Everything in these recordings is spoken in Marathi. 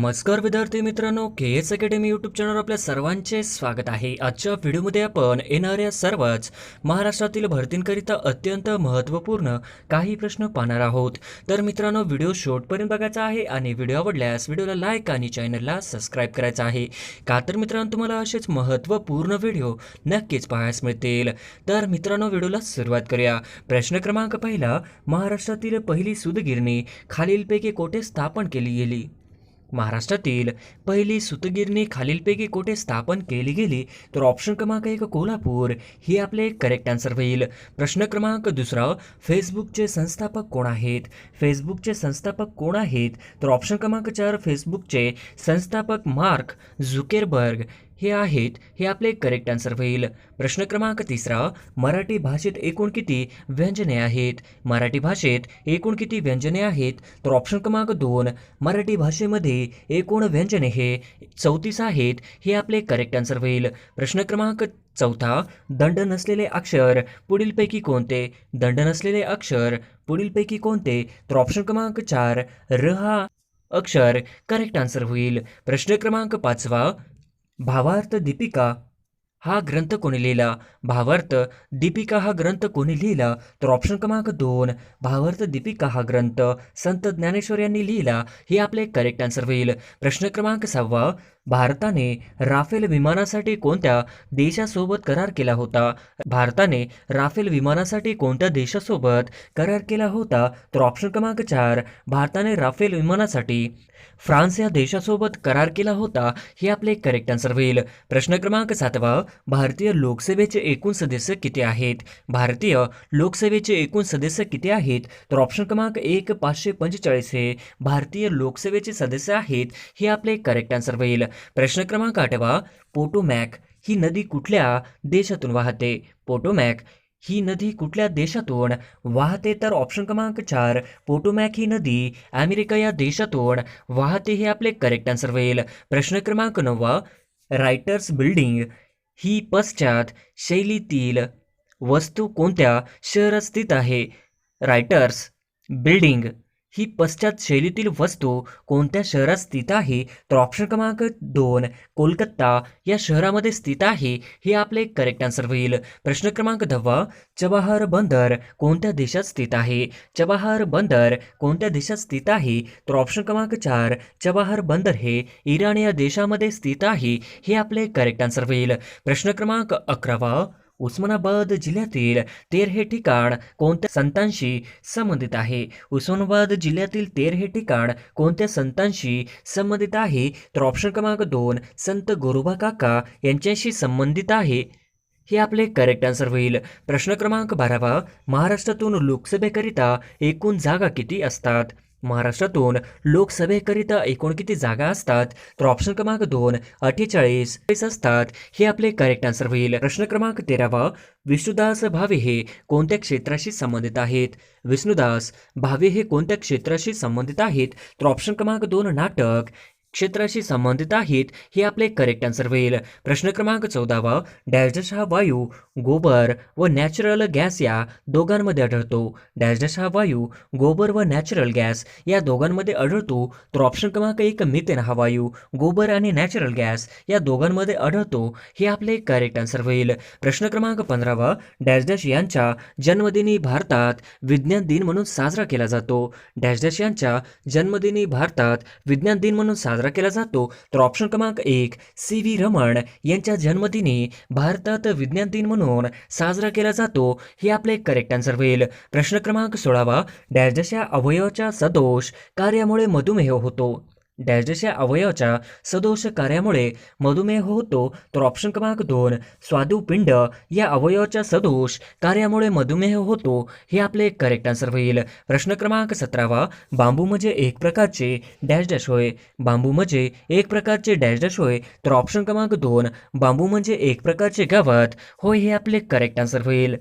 नमस्कार विद्यार्थी मित्रांनो के एस अकॅडमी यूट्यूब चॅनलवर आपल्या सर्वांचे स्वागत आहे. आजच्या व्हिडिओमध्ये आपण येणाऱ्या सर्वच महाराष्ट्रातील भरतींकरिता अत्यंत महत्त्वपूर्ण काही प्रश्न पाहणार आहोत. तर मित्रांनो व्हिडिओ शेवटपर्यंत बघायचा आहे आणि व्हिडिओ आवडल्यास व्हिडिओला लाईक आणि चॅनलला सबस्क्राईब करायचा आहे. का तर मित्रांनो तुम्हाला असेच महत्त्वपूर्ण व्हिडिओ नक्कीच पाहायला मिळतील. तर मित्रांनो व्हिडिओला सुरुवात करूया. प्रश्न क्रमांक पहिला महाराष्ट्रातील पहिली सुदगिरणी खालीलपैकी कोठे स्थापन केली गेली? महाराष्ट्रातील पहिली सुतगिरणी खालीलपैकी कोठे स्थापन केली गेली? तर ऑप्शन क्रमांक एक कोल्हापूर. ही आपले करेक्ट आन्सर होईल. प्रश्न क्रमांक दुसरा फेसबुकचे संस्थापक कोण आहेत? फेसबुकचे संस्थापक कोण आहेत? तर ऑप्शन क्रमांक चार फेसबुकचे संस्थापक मार्क झुकेरबर्ग. हे आहेत हे आपले करेक्ट आन्सर होईल. प्रश्न क्रमांक तिसरा मराठी भाषेत एकूण किती व्यंजने आहेत? मराठी भाषेत एकूण किती व्यंजने आहेत? तर ऑप्शन क्रमांक दोन मराठी भाषेमध्ये एकूण व्यंजने हे चौतीस आहेत हे आपले करेक्ट आन्सर होईल. प्रश्न क्रमांक चौथा दंड नसलेले अक्षर पुढीलपैकी कोणते? दंड नसलेले अक्षर पुढीलपैकी कोणते? तर ऑप्शन क्रमांक चार र हा अक्षर करेक्ट आन्सर होईल. प्रश्न क्रमांक पाचवा भावार्थ दीपिका हा ग्रंथ कोणी लिहिला? भावार्थ दीपिका हा ग्रंथ कोणी लिहिला? तर ऑप्शन क्रमांक दोन भावार्थ दीपिका हा ग्रंथ संत ज्ञानेश्वर यांनी लिहिला? हे आपले करेक्ट आन्सर होईल. प्रश्न क्रमांक सहावा भारताने राफेल विमानासाठी कोणत्या देशासोबत करार केला होता? भारताने राफेल विमानासाठी कोणत्या देशासोबत करार केला होता? तर ऑप्शन क्रमांक चार भारताने राफेल विमानासाठी फ्रान्स या देशासोबत करार केला होता? हे आपले करेक्ट आन्सर होईल. प्रश्न क्रमांक सातवा भारतीय लोकसभेचे एकूण सदस्य किती आहेत? भारतीय लोकसभेचे एकूण सदस्य किती आहेत? तर ऑप्शन क्रमांक एक पाचशे पंचेचाळीस हे भारतीय लोकसभेचे सदस्य आहेत. हे आपले करेक्ट आन्सर होईल. प्रश्न क्रमांक आठवा पोटोमॅक ही नदी कुठल्या देशातून वाहते? पोटोमॅक ही नदी कुठल्या देशातून वाहते? तर ऑप्शन क्रमांक चार पोटोमॅक ही नदी अमेरिका या देशातून वाहते हे आपले करेक्ट आन्सर होईल. प्रश्न क्रमांक नववा रायटर्स बिल्डिंग ही पश्चात शैलीतील वस्तू कोणत्या शहरात स्थित आहे? रायटर्स बिल्डिंग ही पश्चात शैलीतील वस्तू कोणत्या शहरात स्थित आहे? तर ऑप्शन क्रमांक दोन कोलकाता या शहरामध्ये स्थित आहे हे आपले करेक्ट आन्सर होईल. प्रश्न क्रमांक दहावा चबाहार बंदर कोणत्या देशात स्थित आहे? चबाहार बंदर कोणत्या देशात स्थित आहे? तर ऑप्शन क्रमांक चार चबाहार बंदर हे इराण या देशामध्ये स्थित आहे हे आपले करेक्ट आन्सर होईल. प्रश्न क्रमांक अकरावा उस्मानाबाद जिल्ह्यातील तेर हे ठिकाण कोणत्या संतांशी संबंधित आहे? उस्मानाबाद जिल्ह्यातील तेर हे ठिकाण कोणत्या संतांशी संबंधित आहे? तर ऑप्शन क्रमांक दोन संत गोरोबा काका यांच्याशी संबंधित आहे. हे आपले करेक्ट आन्सर होईल. प्रश्न क्रमांक बारावा महाराष्ट्रातून लोकसभेकरिता एकूण जागा किती असतात? महाराष्ट्रातून लोकसभेकरिता एकूण किती जागा असतात? तर ऑप्शन क्रमांक दोन अठ्ठेचाळीस असतात. हे आपले करेक्ट आन्सर होईल. प्रश्न क्रमांक तेरावा विष्णुदास भावे हे कोणत्या क्षेत्राशी संबंधित आहेत? विष्णुदास भावे हे कोणत्या क्षेत्राशी संबंधित आहेत? तर ऑप्शन क्रमांक दोन नाटक. क्षेत्राशी संबंधित आहेत हे आपले करेक्ट आन्सर होईल. प्रश्न क्रमांक चौदावा डॅश हा वायू गोबर व नॅचरल गॅस या दोघांमध्ये आढळतो. डॅश हा वायू गोबर व नॅचरल गॅस या दोघांमध्ये आढळतो. तर ऑप्शन क्रमांक एक मिथेन हा वायू गोबर आणि नॅचरल गॅस या दोघांमध्ये आढळतो हे आपले करेक्ट आन्सर होईल. प्रश्न क्रमांक पंधरावा डॅश यांच्या जन्मदिनी भारतात विज्ञान दिन म्हणून साजरा केला जातो. डॅश यांच्या जन्मदिनी भारतात विज्ञान दिन म्हणून साजरा केला जातो तर ऑप्शन क्रमांक एक सी व्ही रमण यांच्या जन्मदिनी भारतात विज्ञान दिन म्हणून साजरा केला जातो. हे आपले करेक्ट आन्सर होईल. प्रश्न क्रमांक सोळावा डॅश अवयवाच्या सदोष कार्यामुळे मधुमेह होतो. डॅश अवयवाच्या सदोष कार्यामुळे मधुमेह होतो तर ऑप्शन क्रमांक दोन स्वादुपिंड या अवयवाच्या सदोष कार्यामुळे मधुमेह होतो हे आपले करेक्ट आन्सर होईल. प्रश्न क्रमांक सतरावा बांबू म्हणजे एक प्रकारचे डॅश डॅश होय. बांबू म्हणजे एक प्रकारचे डॅश डॅश होय. तर ऑप्शन क्रमांक दोन बांबू म्हणजे एक प्रकारचे गवत होय हे आपले करेक्ट आन्सर होईल.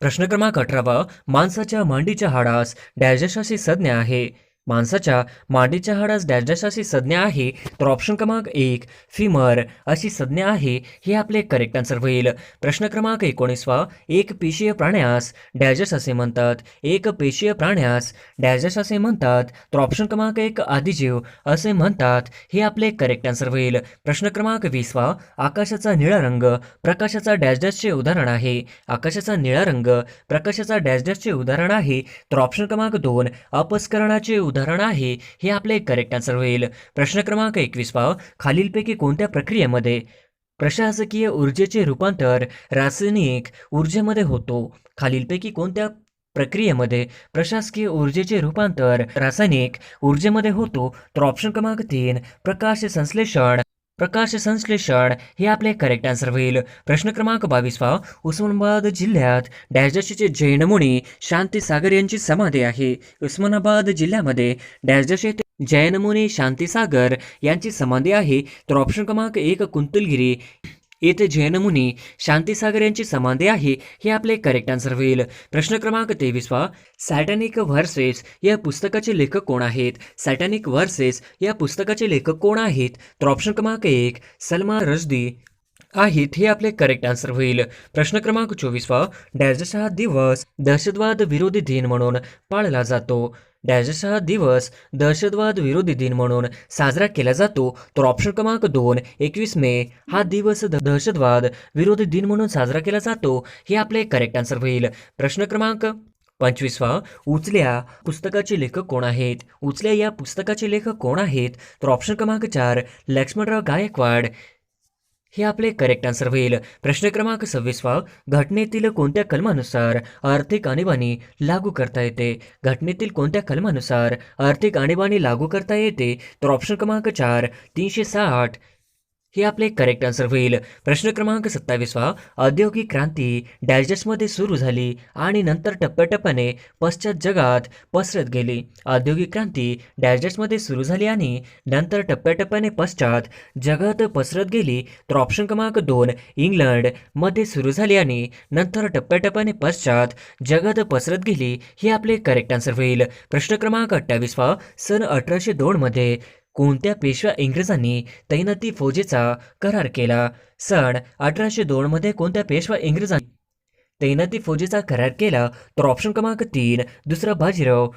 प्रश्न क्रमांक अठरावा माणसाच्या मांडीच्या हाडास डॅश डॅश अशी संज्ञा आहे. माणसाच्या मांडीच्या हाडास डॅश अशी संज्ञा आहे तर ऑप्शन क्रमांक एक फिमर अशी संज्ञा आहे हे आपले करेक्ट आन्सर होईल. प्रश्न क्रमांक एकोणीसवा एक पेशीय प्राण्यास डॅशस असे म्हणतात. एक पेशीय प्राण्यास डॅशस असे म्हणतात. तर ऑप्शन क्रमांक एक आदिजीव असे म्हणतात. हे आपले करेक्ट आन्सर होईल. प्रश्न क्रमांक वीसवा आकाशाचा निळा रंग प्रकाशाचा डॅश डॅशचे उदाहरण आहे. आकाशाचा निळा रंग प्रकाशाचा डॅश डॅशचे उदाहरण आहे. तर ऑप्शन क्रमांक दोन अपस्करणाचे उदाहरण उदाहरण आहे हे आपले करेक्ट आन्सर होईल. प्रश्न क्रमांक एकवीस पाव. खालीलपैकी कोणत्या प्रक्रियेमध्ये प्रशासकीय ऊर्जेचे रूपांतर रासायनिक ऊर्जेमध्ये होतो? खालीलपैकी कोणत्या प्रक्रियेमध्ये प्रशासकीय ऊर्जेचे रूपांतर रासायनिक ऊर्जेमध्ये होतो? तर ऑप्शन क्रमांक तीन प्रकाश संश्लेषण प्रकाश संश्लेषण हे आपले करेक्ट आन्सर होईल. प्रश्न क्रमांक बावीसवा उस्मानाबाद जिल्ह्यात डॅशडशीचे जैनमुनी शांतीसागर शांती सागर यांची समाधी आहे. उस्मानाबाद जिल्ह्यामध्ये डॅशडश जैनमुनी शांतीसागर यांची समाधी आहे. तर ऑप्शन क्रमांक एक कुंतलगिरी. येथे जैनमुनी शांतीसागर यांची समाधी आहे हे आपले करेक्ट आन्सर होईल. प्रश्न क्रमांक तेवीसवा सॅटॅनिक व्हर्सेस या पुस्तकाचे लेखक कोण आहेत? सॅटॅनिक व्हर्सेस या पुस्तकाचे लेखक कोण आहेत? तर ऑप्शन क्रमांक एक सलमान रजदी आहेत हे आपले करेक्ट आन्सर होईल? प्रश्न क्रमांक चोवीसवा डॅशडश हा दिवस दहशतवाद विरोधी दिन म्हणून पाळला जातो. डॅशडश हा दिवस दहशतवाद विरोधी दिन म्हणून साजरा केला जातो. तर ऑप्शन क्रमांक दोन एकवीस मे हा दिवस दहशतवाद विरोधी दिन म्हणून साजरा केला जातो. हे आपले करेक्ट आन्सर होईल. प्रश्न क्रमांक पंचवीसवा उचल्या पुस्तकाचे लेखक कोण आहेत? उचल्या या पुस्तकाचे लेखक कोण आहेत? तर ऑप्शन क्रमांक चार लक्ष्मणराव गायकवाड. हे आपले करेक्ट आन्सर होईल. प्रश्न क्रमांक सव्वीसवा घटनेतील कोणत्या कलमानुसार आर्थिक आणीबाणी लागू करता येते? घटनेतील कोणत्या कलमानुसार आर्थिक आणीबाणी लागू करता येते? तर ऑप्शन क्रमांक चार तीनशे साठ हे आपले करेक्ट आन्सर होईल. प्रश्न क्रमांक सत्तावीसवा. औद्योगिक क्रांती डॅशडॅशमध्ये सुरू झाली आणि नंतर टप्प्याटप्प्याने पश्चात जगात पसरत गेली. औद्योगिक क्रांती डॅशडॅशमध्ये सुरू झाली आणि नंतर टप्प्याटप्प्याने पश्चात जगात पसरत गेली. तर ऑप्शन क्रमांक दोन इंग्लंडमध्ये सुरू झाली आणि नंतर टप्प्याटप्प्याने पश्चात जगात पसरत गेली. हे आपले करेक्ट आन्सर होईल. प्रश्न क्रमांक अठ्ठावीसवा. सन अठराशे दोनमध्ये कोणत्या पेशव्या इंग्रजांनी तैनाती फौजेचा करार केला? सन अठराशे दोनमध्ये कोणत्या पेशवा इंग्रजांनी तैनाती फौजेचा करार केला? तर ऑप्शन क्रमांक तीन दुसरा बाजीराव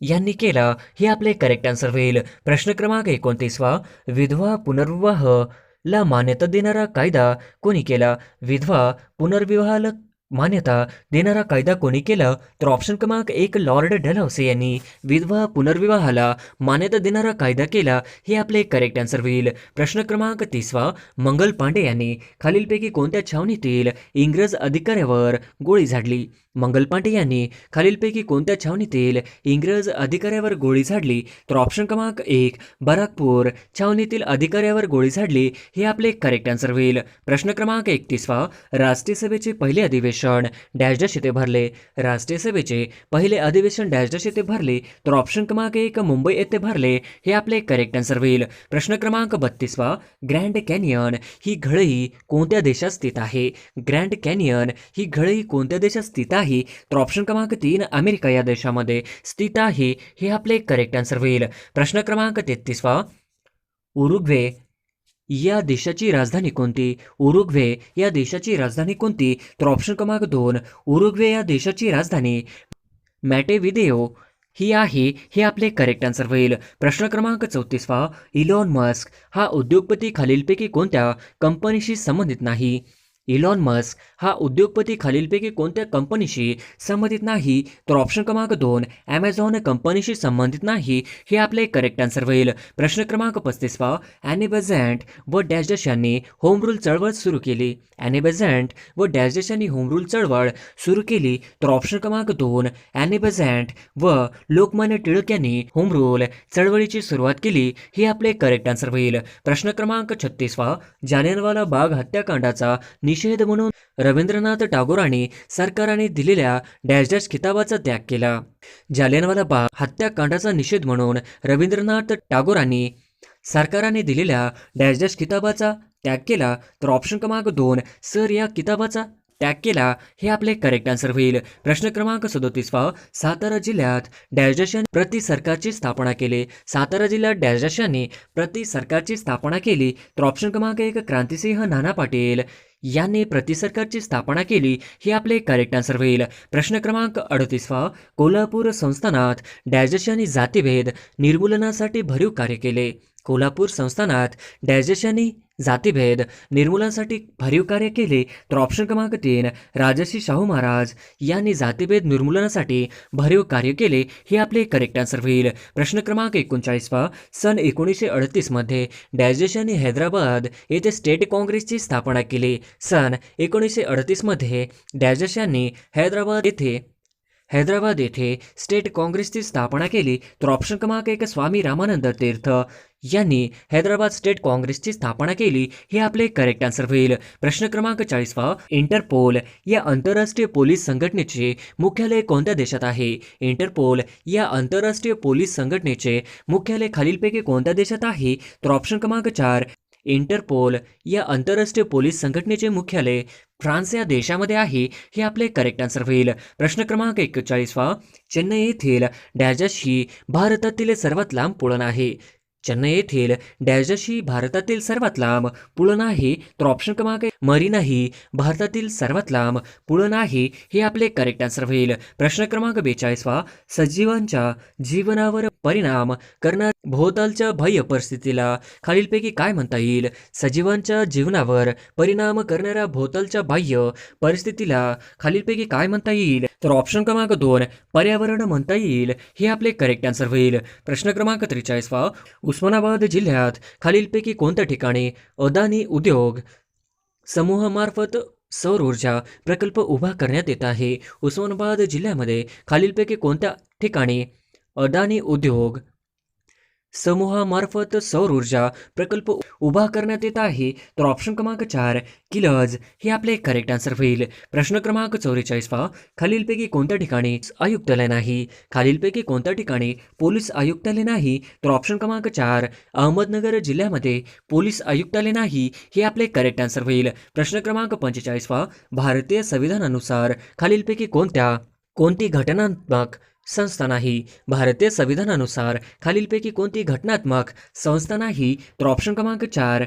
यांनी केला. हे आपले करेक्ट आन्सर होईल. प्रश्न क्रमांक एकोणतीसवा विधवा पुनर्विवाह ला मान्यता देणारा कायदा कोणी केला? विधवा पुनर्विवाहाला मान्यता देणारा कायदा कोणी केला तर ऑप्शन क्रमांक एक लॉर्ड डलहौसे यांनी विधवा पुनर्विवाहाला मान्यता देणारा कायदा केला हे आपले करेक्ट आन्सर होईल. प्रश्न क्रमांक तिसवा मंगल पांडे यांनी खालीलपैकी कोणत्या छावणीतील इंग्रज अधिकाऱ्यावर गोळी झाडली? मंगल पांडे यांनी खालीलपैकी कोणत्या छावणीतील इंग्रज अधिकाऱ्यावर गोळी झाडली? तर ऑप्शन क्रमांक एक बराकपूर छावणीतील अधिकाऱ्यावर गोळी झाडली हे आपले करेक्ट आन्सर होईल. प्रश्न क्रमांक एकतीसवा राष्ट्रीय सभेचे पहिले अधिवेशन डॅश डॅश येथे भरले. राष्ट्रीय सभेचे पहिले अधिवेशन डॅश डॅश येथे भरले तर ऑप्शन क्रमांक एक मुंबई येथे भरले हे आपले करेक्ट आन्सर होईल. प्रश्न क्रमांक बत्तीसवा ग्रँड कॅनियन ही घळई कोणत्या देशात स्थित आहे? ग्रँड कॅनियन ही घळई कोणत्या देशात स्थित आहे? तर ऑप्शन क्रमांक तीन अमेरिका या देशामध्ये स्थित आहे हे आपले करेक्ट आन्सर होईल. प्रश्न क्रमांक तेहतीसवा उरुग्वे या देशाची राजधानी कोणती? उरुग्वे या देशाची राजधानी कोणती? तर ऑप्शन क्रमांक दोन उरुग्वे या देशाची राजधानी मॅटेविदेओ ही आहे हे आपले करेक्ट आन्सर होईल. प्रश्न क्रमांक चौतीसवा इलॉन मस्क हा उद्योगपती खालीलपैकी कोणत्या कंपनीशी संबंधित नाही? इलॉन मस्क हा उद्योगपती खालीलपैकी कोणत्या कंपनीशी संबंधित नाही तर ऑप्शन क्रमांक दोन ॲमेझॉन कंपनीशी संबंधित नाही हे आपले करेक्ट आन्सर होईल. प्रश्न क्रमांक पस्तीसवा ॲनी बेझंट व डॅश यांनी होम रूल चळवळ सुरू केली. ॲनी बेझंट व डॅश यांनी होम रूल चळवळ सुरू केली तर ऑप्शन क्रमांक दोन ॲनी बेझंट व लोकमान्य टिळक यांनी होम रूल चळवळीची सुरुवात केली हे आपले करेक्ट आन्सर होईल. प्रश्न क्रमांक छत्तीसवा जालियनवाला बाग हत्याकांडाचा निषेध म्हणून रवींद्रनाथ टागोरांनी सरकारने दिलेल्या डॅश डॅश किताबाचा त्याग केला. जालियनवाला बाग हत्याकांडाचा निषेध म्हणून रवींद्रनाथ टागोरांनी सरकाराने दिलेल्या डॅश डॅश किताबाचा त्याग केला तर ऑप्शन क्रमांक दोन सर या किताबाचा त्याग केला हे आपले करेक्ट आन्सर होईल. प्रश्न क्रमांक सदोतीसवा सातारा जिल्ह्यात डॅशडॅशांनी प्रति सरकारची स्थापना केली. सातारा जिल्ह्यात डॅशडॅशांनी प्रति सरकारची स्थापना केली तर ऑप्शन क्रमांक एक क्रांतिसिंह नाना पाटील. यांनी प्रति सरकारची स्थापना केली हे आपले करेक्ट आन्सर होईल. प्रश्न क्रमांक अडतीसवा कोल्हापूर संस्थानात डॅशडॅशांनी जातीभेद निर्मूलनासाठी भरीव कार्य केले. कोल्हापूर संस्थानात डॅशडॅशांनी जातीभेद निर्मूलनासाठी भरीव कार्य केले तर ऑप्शन क्रमांक तीन राजर्षी शाहू महाराज यांनी जातीभेद निर्मूलनासाठी भरीव कार्य केले हे आपले करेक्ट आन्सर होईल. प्रश्न क्रमांक एकोणचाळीसवा सन एकोणीसशे अडतीसमध्ये डॅशडेशांनी हैदराबाद येथे स्टेट काँग्रेसची स्थापना केली. सन एकोणीसशे अडतीसमध्ये डॅशडेशांनी हैदराबाद येथे हैदराबाद येथे स्टेट काँग्रेसची स्थापना केली. तर ऑप्शन क्रमांक एक स्वामी रामानंद तीर्थ यांनी हैदराबाद स्टेट काँग्रेसची स्थापना केली हे आपले करेक्ट आन्सर होईल. प्रश्न क्रमांक चाळीसवा इंटरपोल या आंतरराष्ट्रीय पोलीस संघटनेचे मुख्यालय कोणत्या देशात आहे? इंटरपोल या आंतरराष्ट्रीय पोलीस संघटनेचे मुख्यालय खालीलपैकी कोणत्या देशात आहे? तर ऑप्शन क्रमांक चार इंटरपोल या आंतरराष्ट्रीय पोलीस संघटनेचे मुख्यालय फ्रान्स या देशामध्ये आहे हे आपले करेक्ट आन्सर होईल. प्रश्न क्रमांक एक्केचाळीसवा चेन्नई येथील डॅजस ही भारतातील सर्वात लांब पुळण आहे. चेन्नई येथील डॅजशी भारतातील सर्वात लांब पुळण आहे तर ऑप्शन क्रमांक मरी नाही ही भारतातील सर्वात लांब पुळण आहे हे आपले करेक्ट आन्सर होईल. प्रश्न क्रमांक बेचाळीसवा सजीवांच्या जीवनावर परिणाम करणार भोवतालच्या बाह्य परिस्थितीला खालीलपैकी काय म्हणता येईल? सजीवांच्या जीवनावर परिणाम करणाऱ्या भोवतालच्या बाह्य परिस्थितीला खालीलपैकी काय म्हणता येईल? तर ऑप्शन क्रमांक दोन पर्यावरण म्हणता येईल. हे आपले करेक्ट आन्सर होईल. प्रश्न क्रमांक त्रेचाळीसवा उस्मानाबाद जिल्ह्यात खालीलपैकी कोणत्या ठिकाणी अदानी उद्योग समूहामार्फत सौर ऊर्जा प्रकल्प उभा करण्यात येत आहे? उस्मानाबाद जिल्ह्यामध्ये खालीलपैकी कोणत्या ठिकाणी अदानी उद्योग समूहामार्फत सौर ऊर्जा प्रकल्प उभा करण्यात येत आहे. तर ऑप्शन क्रमांक चार किलज. हे आपले करेक्ट आन्सर होईल. प्रश्न क्रमांक चौवेचाळीसवा खालीलपैकी कोणत्या ठिकाणी आयुक्तालय नाही? खालीलपैकी कोणत्या ठिकाणी पोलीस आयुक्तालय नाही? तर ऑप्शन क्रमांक चार अहमदनगर जिल्ह्यामध्ये पोलीस आयुक्तालय नाही? हे आपले करेक्ट आन्सर होईल. प्रश्न क्रमांक पंचेचाळीसवा भारतीय संविधानानुसार खालीलपैकी कोणत्या कोणती घटनात्मक संस्था नाही भारतीय संविधानानुसार खालीलपैकी कोणती घटनात्मक संस्था नाही तर ऑप्शन क्रमांक चार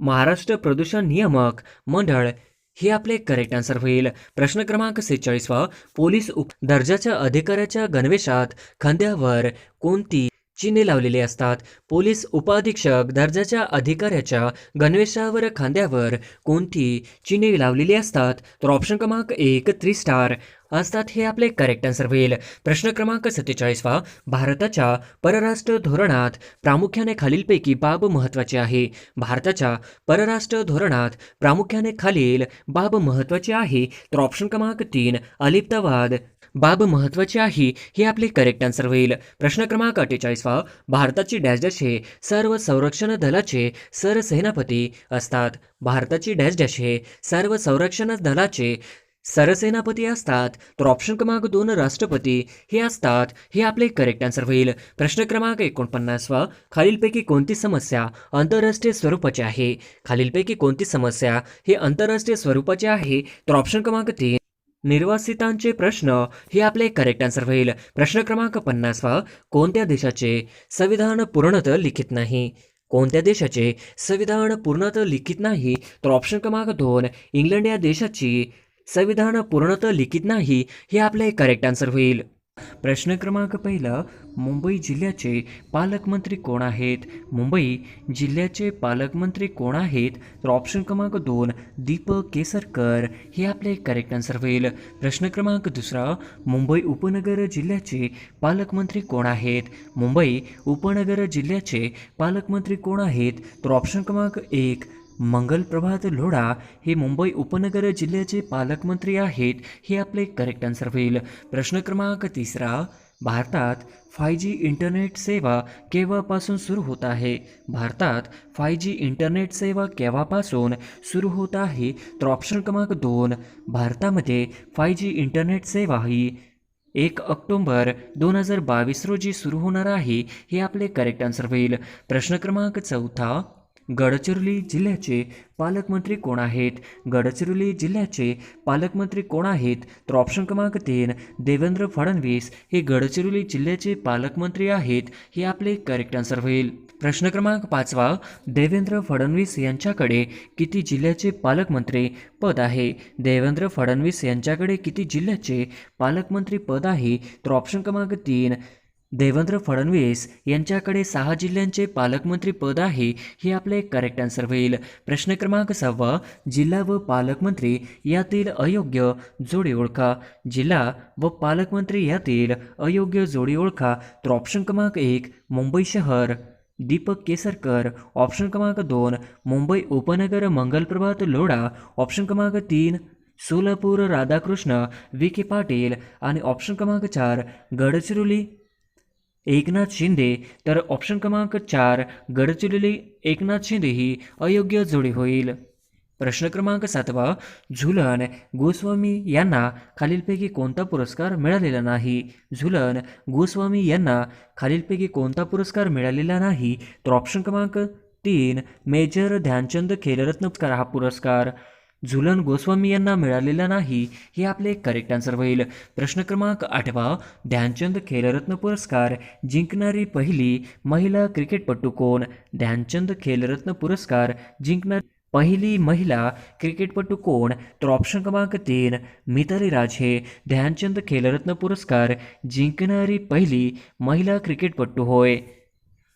महाराष्ट्र प्रदूषण नियामक मंडळ. हे आपले करेक्ट आन्सर होईल. प्रश्न क्रमांक सेहेचाळीसवा पोलीस उप दर्जाच्या अधिकाऱ्याच्या गणवेशात खांद्यावर कोणती चिन्हे लावलेली असतात. पोलीस उपाधीक्षक दर्जाच्या अधिकाऱ्याच्या गणवेशावर खांद्यावर कोणती चिन्हे लावलेली असतात? तर ऑप्शन क्रमांक एक थ्री स्टार असतात हे आपले करेक्ट आन्सर होईल. प्रश्न क्रमांक सत्तेचाळीसवा भारताच्या परराष्ट्र धोरणात प्रामुख्याने खालीलपैकी बाब महत्त्वाची आहे. भारताच्या परराष्ट्र धोरणात प्रामुख्याने खालील बाब महत्त्वाची आहे. तर ऑप्शन क्रमांक तीन अलिप्तवाद बाब महत्त्वाची आहे हे आपले करेक्ट आन्सर होईल. प्रश्न क्रमांक अठ्ठेचाळीसवा भारताची डॅश डॅश हे सर्व संरक्षण दलाचे सरसेनापती असतात. भारताची डॅश डॅश हे सर्व संरक्षण दलाचे सरसेनापती असतात. तर ऑप्शन क्रमांक दोन राष्ट्रपती हे असतात. हे आपले करेक्ट आन्सर होईल. प्रश्न क्रमांक एकोणपन्नासवा खालीलपैकी कोणती समस्या आंतरराष्ट्रीय स्वरूपाची आहे? खालीलपैकी कोणती समस्या हे आंतरराष्ट्रीय स्वरूपाची आहे? तर ऑप्शन क्रमांक तीन निर्वासितांचे प्रश्न हे आपले करेक्ट आन्सर होईल. प्रश्न क्रमांक पन्नासवा कोणत्या देशाचे संविधान पूर्णतः लिखित नाही? कोणत्या देशाचे संविधान पूर्णतः लिखित नाही? तर ऑप्शन क्रमांक दोन इंग्लंड या देशाची संविधान पूर्णतः लिखित नाही हे आपले करेक्ट आन्सर होईल. प्रश्न क्रमांक पहिला मुंबई जिल्ह्याचे पालकमंत्री कोण आहेत? मुंबई जिल्ह्याचे पालकमंत्री कोण आहेत? तर ऑप्शन क्रमांक दोन दीपक केसरकर. हे आपले करेक्ट आन्सर होईल. प्रश्न क्रमांक दुसरा मुंबई उपनगर जिल्ह्याचे पालकमंत्री कोण आहेत? मुंबई उपनगर जिल्ह्याचे पालकमंत्री कोण आहेत? तर ऑप्शन क्रमांक एक मंगल प्रभात लोढा हे मुंबई उपनगर जिल्ह्याचे पालकमंत्री आहेत हे आपले करेक्ट आन्सर होईल. प्रश्न क्रमांक तिसरा भारतात फाय जी इंटरनेट सेवा केव्हापासून सुरू होत आहे? भारतात फाय जी इंटरनेट सेवा केव्हापासून सुरू होत आहे? तर ऑप्शन क्रमांक दोन भारतामध्ये फाय जी इंटरनेट सेवा ही एक ऑक्टोंबर दोन हजार बावीस रोजी सुरू होणार आहे हे आपले करेक्ट आन्सर होईल. प्रश्न क्रमांक चौथा गडचिरोली जिल्ह्याचे पालकमंत्री कोण आहेत? गडचिरोली जिल्ह्याचे पालकमंत्री कोण आहेत? तर ऑप्शन क्रमांक तीन देवेंद्र फडणवीस. हे गडचिरोली जिल्ह्याचे पालकमंत्री आहेत हे आपले करेक्ट आन्सर होईल. प्रश्न क्रमांक पाचवा देवेंद्र फडणवीस यांच्याकडे किती जिल्ह्याचे पालकमंत्री पद आहे? देवेंद्र फडणवीस यांच्याकडे किती जिल्ह्याचे पालकमंत्री पद आहे? तर ऑप्शन क्रमांक तीन देवेंद्र फडणवीस यांच्याकडे सहा जिल्ह्यांचे पालकमंत्री पद आहे हे आपले करेक्ट आन्सर होईल. प्रश्न क्रमांक सहावा जिल्हा व पालकमंत्री यातील अयोग्य जोडी ओळखा. जिल्हा व पालकमंत्री यातील अयोग्य जोडी ओळखा. तर ऑप्शन क्रमांक एक मुंबई शहर. दीपक केसरकर ऑप्शन क्रमांक दोन मुंबई उपनगर मंगलप्रभात लोढा. ऑप्शन क्रमांक तीन सोलापूर राधाकृष्ण विखे पाटील. आणि ऑप्शन क्रमांक चार गडचिरोली एकनाथ शिंदे तर ऑप्शन क्रमांक चार गडचिरोली एकनाथ शिंदे ही अयोग्य जोडी होईल. प्रश्न क्रमांक सातवा झुलन गोस्वामी यांना खालीलपैकी कोणता पुरस्कार मिळालेला नाही? झुलन गोस्वामी यांना खालीलपैकी कोणता पुरस्कार मिळालेला नाही? तर ऑप्शन क्रमांक तीन मेजर ध्यानचंद खेलरत्न हा पुरस्कार? झुलन गोस्वामी यांना मिळालेला नाही हे आपले करेक्ट आन्सर होईल. प्रश्न क्रमांक आठवा ध्यानचंद खेलरत्न पुरस्कार जिंकणारी पहिली महिला क्रिकेटपटू कोण? ध्यानचंद खेलरत्न पुरस्कार जिंकणार पहिली महिला क्रिकेटपटू कोण? तर ऑप्शन क्रमांक तीन मिताली राज. हे ध्यानचंद खेलरत्न पुरस्कार जिंकणारी पहिली महिला क्रिकेटपटू होय.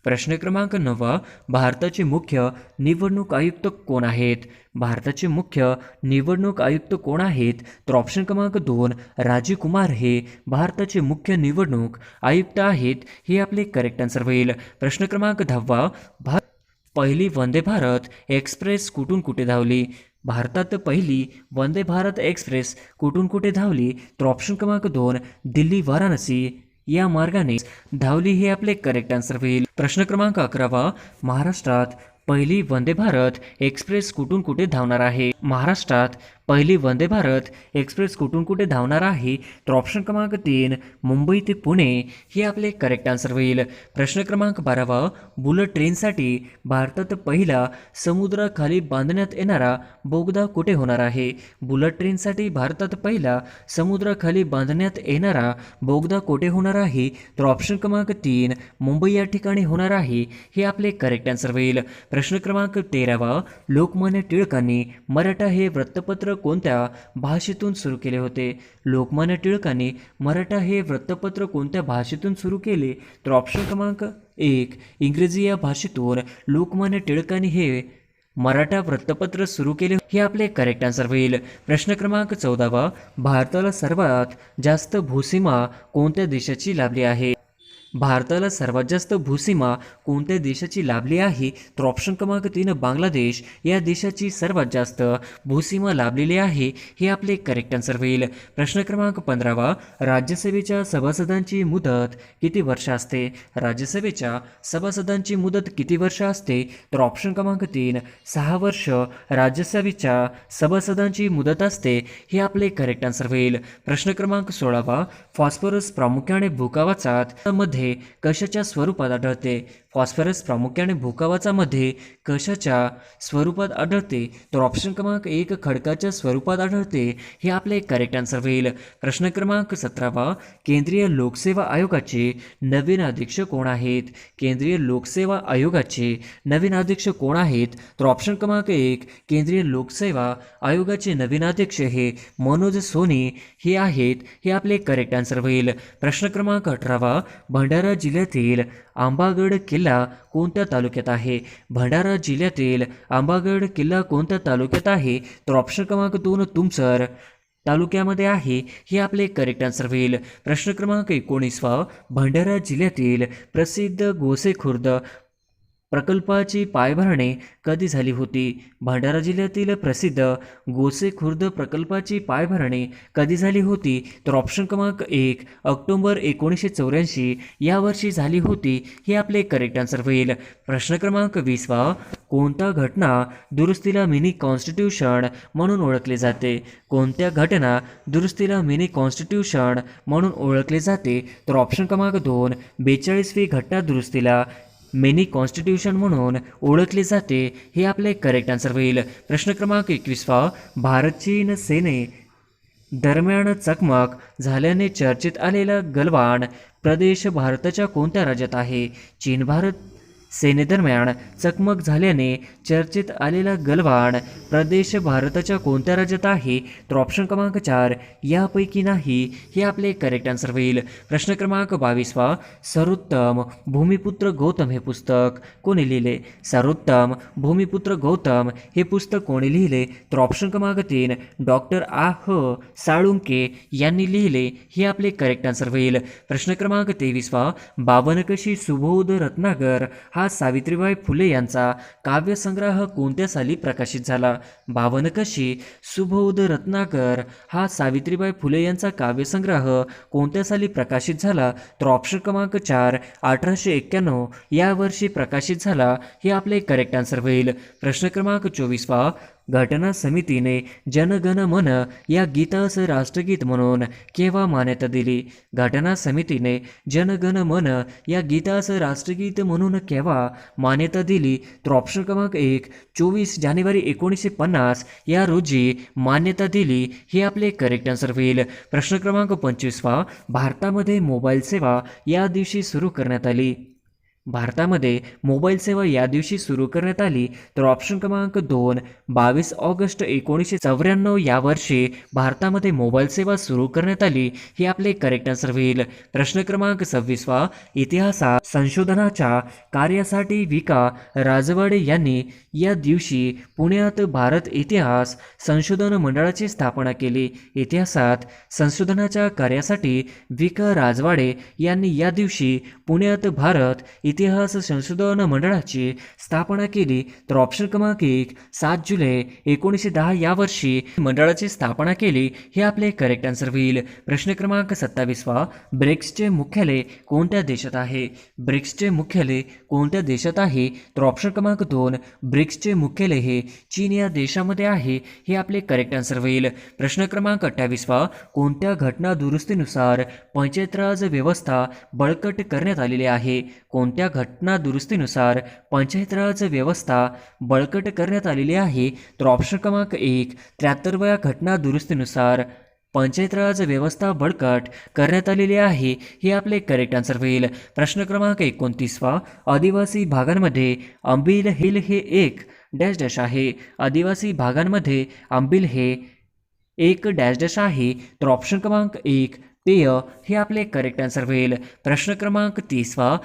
प्रश्न क्रमांक नववा भारताचे मुख्य निवडणूक आयुक्त कोण आहेत? भारताचे मुख्य निवडणूक आयुक्त कोण आहेत? तर ऑप्शन क्रमांक दोन राजीव कुमार हे भारताचे मुख्य निवडणूक आयुक्त आहेत हे आपले करेक्ट आन्सर होईल. प्रश्न क्रमांक दहावा भार पहिली वंदे भारत एक्सप्रेस कुठून कुठे धावली? भारतात पहिली वंदे भारत एक्सप्रेस कुठून कुठे धावली? तर ऑप्शन क्रमांक दोन दिल्ली वाराणसी. या मार्गाने धावली हे आपले करेक्ट आन्सर होईल. प्रश्न क्रमांक अकरावा महाराष्ट्रात पहिली वंदे भारत एक्सप्रेस कुठून कुठे धावणार आहे? महाराष्ट्रात पहिली वंदे भारत एक्सप्रेस कुठून कुठे धावणार आहे? तर ऑप्शन क्रमांक तीन मुंबई ते पुणे. हे आपले करेक्ट आन्सर होईल. प्रश्न क्रमांक बारावा बुलेट ट्रेनसाठी भारतात पहिला समुद्राखाली बांधण्यात येणारा बोगदा कुठे होणार आहे? बुलेट ट्रेनसाठी भारतात पहिला समुद्राखाली बांधण्यात येणारा बोगदा कुठे होणार आहे? तर ऑप्शन क्रमांक तीन मुंबई या ठिकाणी होणार आहे. हे आपले करेक्ट आन्सर होईल. प्रश्न क्रमांक तेरावा लोकमान्य टिळकांनी मराठा हे वृत्तपत्र कोणत्या भाषेतून सुरू केले होते? लोकमान्य टिळकांनी मराठा हे वृत्तपत्र कोणत्या भाषेतून सुरू केले? तर ऑप्शन क्रमांक एक इंग्रजी या भाषेतून लोकमान्य टिळकांनी हे मराठा वृत्तपत्र सुरू केले हे आपले करेक्ट आन्सर होईल. प्रश्न क्रमांक चौदावा भारताला सर्वात जास्त भूसीमा कोणत्या देशाची लाभली आहे? भारताला सर्वात जास्त भूसीमा कोणत्या देशाची लाभली आहे? तर ऑप्शन क्रमांक तीन बांगलादेश. या देशाची सर्वात जास्त भूसीमा लाभलेली आहे हे आपले करेक्ट आन्सर होईल. प्रश्न क्रमांक पंधरावा. राज्यसभेच्या सभासदांची मुदत किती वर्ष असते? राज्यसभेच्या सभासदांची मुदत किती वर्ष असते? तर ऑप्शन क्रमांक तीन सहा वर्ष राज्यसभेच्या सभासदांची मुदत असते हे आपले करेक्ट आन्सर होईल. प्रश्न क्रमांक सोळावा. फॉस्फरस प्रामुख्याने भूकावाचात मध्ये कशाच्या स्वरूपात आढळते फॉस्फरस प्रामुख्याने भूकवाचामध्ये कशाच्या स्वरूपात आढळते? तर ऑप्शन क्रमांक एक खडकाच्या स्वरूपात आढळते. हे आपले करेक्ट आन्सर होईल. प्रश्न क्रमांक सतरावा केंद्रीय लोकसेवा आयोगाचे नवीन अध्यक्ष कोण आहेत? केंद्रीय लोकसेवा आयोगाचे नवीन अध्यक्ष कोण आहेत? तर ऑप्शन क्रमांक एक केंद्रीय लोकसेवा आयोगाचे नवीन अध्यक्ष हे मनोज सोनी हे आहेत. हे आपले करेक्ट आन्सर होईल. प्रश्न क्रमांक अठरावा भंडारा जिल्ह्यातील आंबागड किल्ला किल्ला कोणत्या तालुक्यात आहे? भंडारा जिल्ह्यातील आंबागड किल्ला कोणत्या तालुक्यात आहे? तर ऑप्शन क्रमांक दोन तुमसर तालुक्यामध्ये आहे हे आपले करेक्ट आन्सर होईल. प्रश्न क्रमांक एकोणीसवा भंडारा जिल्ह्यातील प्रसिद्ध गोसे खुर्द प्रकल्पाची पायभरणी कधी झाली होती? भंडारा जिल्ह्यातील प्रसिद्ध गोसे खुर्द प्रकल्पाची पायभरणी कधी झाली होती? तर ऑप्शन क्रमांक एक ऑक्टोंबर एकोणीसशे चौऱ्याऐंशी यावर्षी झाली होती हे आपले करेक्ट आन्सर होईल. प्रश्न क्रमांक वीसवा कोणता घटना दुरुस्तीला मिनी कॉन्स्टिट्यूशन म्हणून ओळखले जाते? कोणत्या घटना दुरुस्तीला मिनी कॉन्स्टिट्यूशन म्हणून ओळखले जाते? तर ऑप्शन क्रमांक दोन बेचाळीसवी घटना दुरुस्तीला मिनी कॉन्स्टिट्यूशन म्हणून ओळखले जाते हे आपले करेक्ट आन्सर होईल. प्रश्न क्रमांक एकवीसवा भारत चीन सेने दरम्यान चकमक झाल्याने चर्चेत आलेला गलवान प्रदेश भारताच्या कोणत्या राज्यात आहे? चीन भारत सेनेदरम्यान चकमक झाल्याने चर्चेत आलेला गलवान प्रदेश भारताच्या कोणत्या राज्यात आहे? तर ऑप्शन क्रमांक चार यापैकी नाही. हे आपले करेक्ट आन्सर होईल. प्रश्न क्रमांक बावीसवा सर्वोत्तम भूमिपुत्र गौतम हे पुस्तक कोणी लिहिले? सर्वोत्तम भूमिपुत्र गौतम हे पुस्तक कोणी लिहिले? तर ऑप्शन क्रमांक तीन डॉक्टर आ ह साळुंके यांनी लिहिले. हे आपले करेक्ट आन्सर होईल. प्रश्न क्रमांक तेवीसवा बावनकशी सुबोध रत्नागर हा सावित्रीबाई फुले यांचा काव्यसंग्रह कोणत्या साली प्रकाशित झाला? बावनकशी सुबोध रत्नाकर. हा सावित्रीबाई फुले यांचा काव्यसंग्रह कोणत्या साली प्रकाशित झाला? तर ऑप्शन क्रमांक चार अठराशे एक्क्याण्णव. या वर्षी प्रकाशित झाला हे आपले करेक्ट आन्सर होईल. प्रश्न क्रमांक चोवीसवा घटना समितीने जनगण मन या गीतास राष्ट्रगीत म्हणून केव्हा मान्यता दिली घटना समितीने जनगण मन या गीतास राष्ट्रगीत म्हणून केव्हा मान्यता दिली तर ऑप्शन क्रमांक एक चोवीस जानेवारी एकोणीसशे पन्नास या रोजी मान्यता दिली हे आपले करेक्ट आन्सर होईल प्रश्न क्रमांक पंचवीसवा भारतामध्ये मोबाईल सेवा या दिवशी सुरू करण्यात आली भारतामध्ये मोबाईल सेवा या दिवशी सुरू करण्यात आली तर ऑप्शन क्रमांक दोन बावीस ऑगस्ट एकोणीसशे चौऱ्याण्णव या वर्षी भारतामध्ये मोबाईल सेवा सुरू करण्यात आली हे आपले करेक्ट आन्सर होईल. प्रश्न क्रमांक सव्वीसवा इतिहासात संशोधनाच्या कार्यासाठी विका राजवाडे यांनी या दिवशी पुण्यात भारत इतिहास संशोधन मंडळाची स्थापना केली. इतिहासात संशोधनाच्या कार्यासाठी विका राजवाडे यांनी या दिवशी पुण्यात भारत इतिहास संशोधन मंडळाची स्थापना केली तर ऑप्शन क्रमांक एक सात जुलै एकोणीसशे दहा या वर्षी मंडळाची स्थापना केली हे आपले करेक्ट आन्सर होईल. प्रश्न क्रमांक सत्तावीसवा ब्रिक्सचे मुख्यालय कोणत्या देशात आहे? ब्रिक्सचे मुख्यालय कोणत्या देशात आहे? तर ऑप्शन क्रमांक दोन ब्रिक्सचे मुख्यालय हे चीन या देशामध्ये आहे हे आपले करेक्ट आन्सर होईल. प्रश्न क्रमांक अठ्ठावीसवा कोणत्या घटना दुरुस्तीनुसार पंचायत राज व्यवस्था बळकट करण्यात आलेली आहे? कोणत्या घटना दुरुस्तीनुसार पंचायत राज व्यवस्था बळकट करण्यात आलेली आहे. तर ऑप्शन क्रमांक एक त्र्याहत्तरव्या घटना दुरुस्तीनुसार पंचायत राज व्यवस्था बळकट करण्यात आलेली आहे. हे आपले करेक्ट आन्सर होईल. प्रश्न क्रमांक एकोणतीसवा आदिवासी भागांमध्ये अंबिल हिल हे एक डॅश डॅश आहे. आदिवासी भागांमध्ये आंबिल हे एक डॅश डॅश आहे. तर ऑप्शन क्रमांक एक पेय हे आपले करेक्ट आन्सर होईल. प्रश्न क्रमांक तीसवा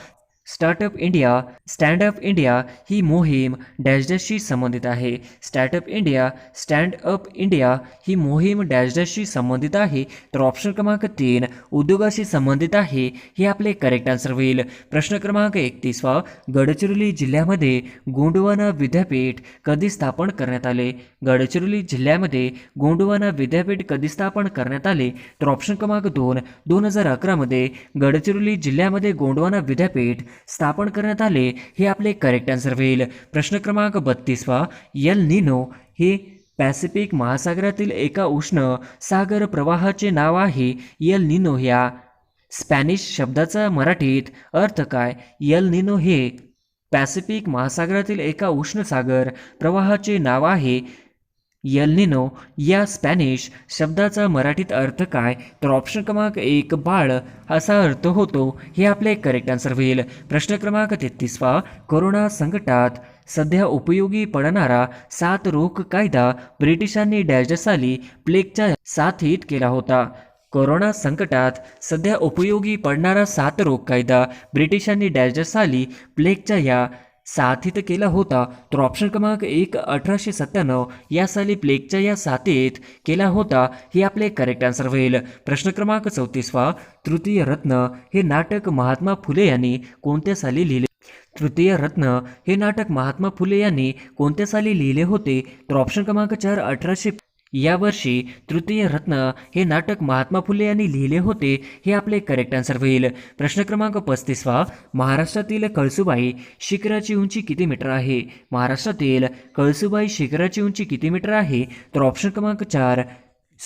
स्टार्टअप इंडिया स्टँडअप इंडिया ही मोहीम डॅशडॅशशी संबंधित आहे. स्टार्टअप इंडिया स्टँडअप इंडिया ही मोहीम डॅशडॅशशी संबंधित आहे. तर ऑप्शन क्रमांक तीन उद्योगाशी संबंधित आहे. हे आपले करेक्ट आन्सर होईल. प्रश्न क्रमांक एकतीसवा गडचिरोली जिल्ह्यामध्ये गोंडवाना विद्यापीठ कधी स्थापन करण्यात आले? गडचिरोली जिल्ह्यामध्ये गोंडवाना विद्यापीठ कधी स्थापन करण्यात आले? तर ऑप्शन क्रमांक दोन दोन हजार अकरामध्ये गडचिरोली जिल्ह्यामध्ये गोंडवाना विद्यापीठ स्थापन करण्यात आले हे आपले करेक्ट आन्सर होईल. प्रश्न क्रमांक बत्तीसवा यल निनो हे पॅसिफिक महासागरातील एका उष्ण सागर प्रवाहाचे नाव आहे. यल निनो ह्या स्पॅनिश शब्दाचा मराठीत अर्थ काय? यल निनो हे पॅसिफिक महासागरातील एका उष्ण सागर प्रवाहाचे नाव आहे. यलनिनो या स्पॅनिश शब्दाचा मराठीत अर्थ काय? तर ऑप्शन क्रमांक एक बाळ. असा अर्थ होतो हे आपले करेक्ट आन्सर होईल. प्रश्न क्रमांक तेहतीसवा कोरोना संकटात सध्या उपयोगी पडणारा सात रोग कायदा ब्रिटिशांनी डॅश साली प्लेगच्या साथीत केला होता. कोरोना संकटात सध्या उपयोगी पडणारा सात रोग कायदा ब्रिटिशांनी डॅश साली प्लेगच्या या साथीत केला होता तर ऑप्शन क्रमांक एक अठराशे सत्त्याण्णव या साली प्लेगच्या या साथीत केला होता हे आपले करेक्ट आन्सर होईल. प्रश्न क्रमांक चौतीसवा तृतीय रत्न हे नाटक महात्मा फुले यांनी कोणत्या साली लिहिले? तृतीय रत्न हे नाटक महात्मा फुले यांनी कोणत्या साली लिहिले होते? तर ऑप्शन क्रमांक चार अठराशे या वर्षी तृतीय रत्न हे नाटक महात्मा फुले यांनी लिहिले होते हे आपले करेक्ट आन्सर होईल. प्रश्न क्रमांक पस्तीसवा महाराष्ट्रातील कळसुबाई शिखराची उंची किती मीटर आहे? महाराष्ट्रातील कळसुबाई शिखराची उंची किती मीटर आहे? तर ऑप्शन क्रमांक चार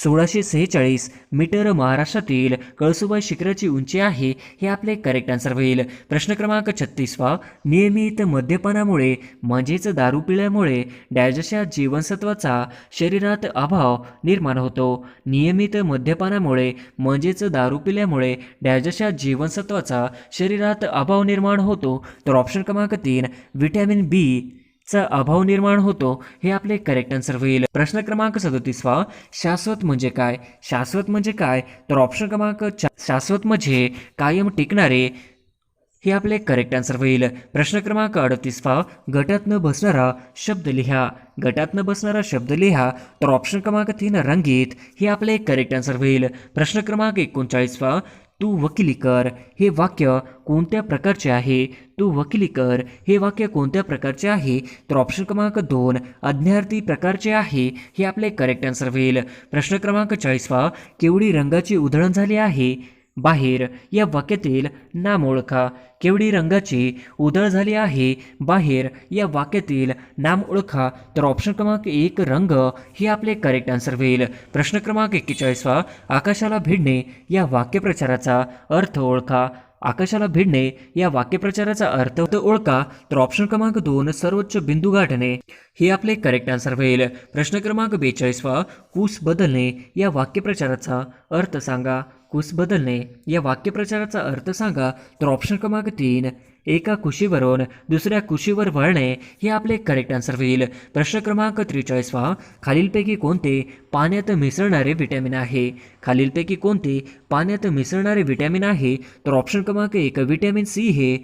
सोळाशे सेहेचाळीस मीटर महाराष्ट्रातील कळसुबाई शिखराची उंची आहे हे आपले करेक्ट आन्सर होईल. प्रश्न क्रमांक छत्तीसवा नियमित मद्यपानामुळे म्हणजेच दारू पिल्यामुळे डॅजच्या जीवनसत्वाचा शरीरात अभाव निर्माण होतो. नियमित मद्यपानामुळे म्हणजेच दारू पिल्यामुळे डॅजच्या जीवनसत्वाचा शरीरात अभाव निर्माण होतो. तर ऑप्शन क्रमांक तीन व्हिटॅमिन बी चा अभाव निर्माण होतो हे आपले करेक्ट आन्सर होईल. प्रश्न क्रमांक सदोतीसवा शाश्वत म्हणजे काय? शाश्वत म्हणजे काय? तर ऑप्शन क्रमांक शाश्वत म्हणजे कायम टिकणारे हे आपले करेक्ट आन्सर होईल. प्रश्न क्रमांक अडतीसवा गटात न बसणारा शब्द लिहा. गटात न बसणारा शब्द लिहा. तर ऑप्शन क्रमांक तीन रंगीत हे आपले करेक्ट आन्सर होईल. प्रश्न क्रमांक एकोणचाळीसवा तू वकिली कर हे वाक्य कोणत्या प्रकारचे आहे? तू वकिली कर हे वाक्य कोणत्या प्रकारचे आहे? तर ऑप्शन क्रमांक दोन अज्ञार्थी प्रकारचे आहे हे आपले करेक्ट आन्सर होईल. प्रश्न क्रमांक चाळीसवा केवढी रंगाची उधळण झाली आहे? बाहेर या वाक्यातील नाम ओळखा. केवढी रंगाची उधळ झाली आहे. बाहेर या वाक्यातील नाम ओळखा. तर ऑप्शन क्रमांक एक रंग हे आपले करेक्ट आन्सर होईल. प्रश्न क्रमांक एक्केचाळीसवा आकाशाला भिडणे या वाक्यप्रचाराचा अर्थ ओळखा. आकाशाला भिडणे या वाक्यप्रचाराचा अर्थ ओळखा. तर ऑप्शन क्रमांक दोन सर्वोच्च बिंदू गाठणे हे आपले करेक्ट आन्सर होईल. प्रश्न क्रमांक बेचाळीसवा कूस बदलणे या वाक्यप्रचाराचा अर्थ सांगा. कुस बदलणे. या वाक्यप्रचाराचा अर्थ सांगा तर ऑप्शन क्रमांक तीन एका कुशीवरून दुसऱ्या कुशीवर वळणे हे आपले करेक्ट आन्सर होईल. प्रश्न क्रमांक त्रेचाळीसवा खालीलपैकी कोणते पाण्यात मिसळणारे विटॅमिन आहे? खालीलपैकी कोणते पाण्यात मिसळणारे विटॅमिन आहे? तर ऑप्शन क्रमांक एक विटॅमिन सी हे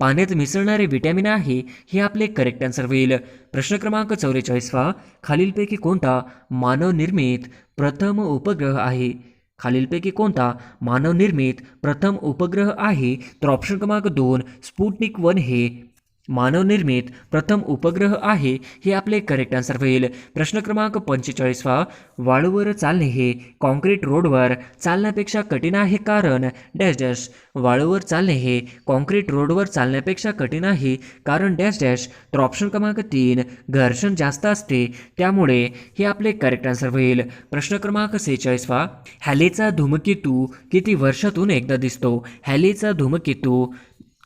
पाण्यात मिसळणारे विटॅमिन आहे हे आपले करेक्ट आन्सर होईल. प्रश्न क्रमांक चौवेचाळीसवा खालीलपैकी कोणता मानवनिर्मित प्रथम उपग्रह आहे? खालीलपैकी कोणता मानवनिर्मित प्रथम उपग्रह आहे? तर ऑप्शन क्रमांक दोन स्पुटनिक वन हे मानवनिर्मित प्रथम उपग्रह आहे हे आपले करेक्ट आन्सर होईल. प्रश्न क्रमांक पंचेचाळीसवा वाळूवर चालणे हे कॉन्क्रीट रोडवर चालण्यापेक्षा कठीण आहे कारण डॅश डॅश वाळूवर चालणे हे कॉन्क्रीट रोडवर चालण्यापेक्षा कठीण आहे कारण डॅश डॅश तर ऑप्शन क्रमांक तीन घर्षण जास्त असते त्यामुळे हे आपले करेक्ट आन्सर होईल. प्रश्न क्रमांक सेहेचाळीसवा हॅलेचा धूमकेतू किती वर्षातून एकदा दिसतो? हॅलेचा धूमकेतू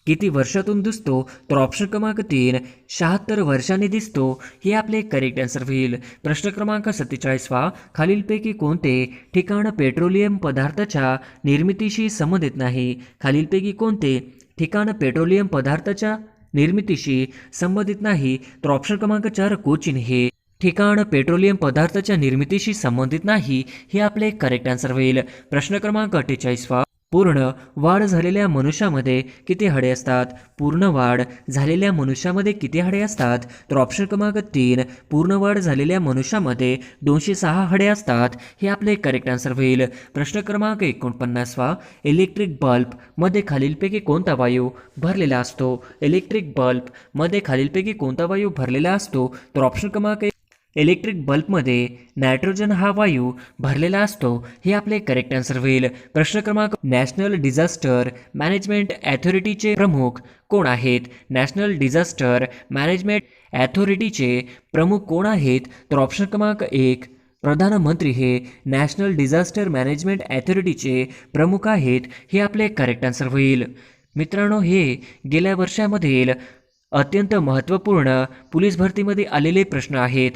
किती वर्षातून दिसतो तर ऑप्शन क्रमांक तीन शहात्तर वर्षांनी दिसतो हे आपले करेक्ट आन्सर होईल. प्रश्न क्रमांक सत्तेचाळीसवा खालीलपैकी कोणते ठिकाण पेट्रोलियम पदार्थाच्या निर्मितीशी संबंधित नाही? खालीलपैकी कोणते ठिकाण पेट्रोलियम पदार्थाच्या निर्मितीशी संबंधित नाही? तर ऑप्शन क्रमांक चार कोचिन हे ठिकाण पेट्रोलियम पदार्थाच्या निर्मितीशी संबंधित नाही हे आपले करेक्ट आन्सर होईल. प्रश्न क्रमांक अठ्ठेचाळीसवा पूर्ण वाढ झालेल्या मनुष्यामध्ये किती हाडे असतात? पूर्ण वाढ झालेल्या मनुष्यामध्ये किती हाडे असतात? तर ऑप्शन क्रमांक तीन पूर्ण वाढ झालेल्या मनुष्यामध्ये दोनशे सहा हाडे असतात. हे आपले करेक्ट आन्सर होईल. प्रश्न क्रमांक एकोणपन्नासवा इलेक्ट्रिक बल्बमध्ये खालीलपैकी कोणता वायू भरलेला असतो? इलेक्ट्रिक बल्बमध्ये खालीलपैकी कोणता वायू भरलेला असतो? तर ऑप्शन क्रमांक इलेक्ट्रिक बल्बमध्ये नायट्रोजन हा वायू भरलेला असतो हे आपले करेक्ट आन्सर होईल. प्रश्न क्रमांक नॅशनल डिझास्टर मॅनेजमेंट ॲथॉरिटीचे प्रमुख कोण आहेत? नॅशनल डिझास्टर मॅनेजमेंट ॲथॉरिटीचे प्रमुख कोण आहेत? तर ऑप्शन क्रमांक एक प्रधानमंत्री हे नॅशनल डिझास्टर मॅनेजमेंट ॲथॉरिटीचे प्रमुख आहेत हे आपले करेक्ट आन्सर होईल. मित्रांनो हे गेल्या वर्षामधील अत्यंत महत्त्वपूर्ण पोलीस भरतीमध्ये आलेले प्रश्न आहेत.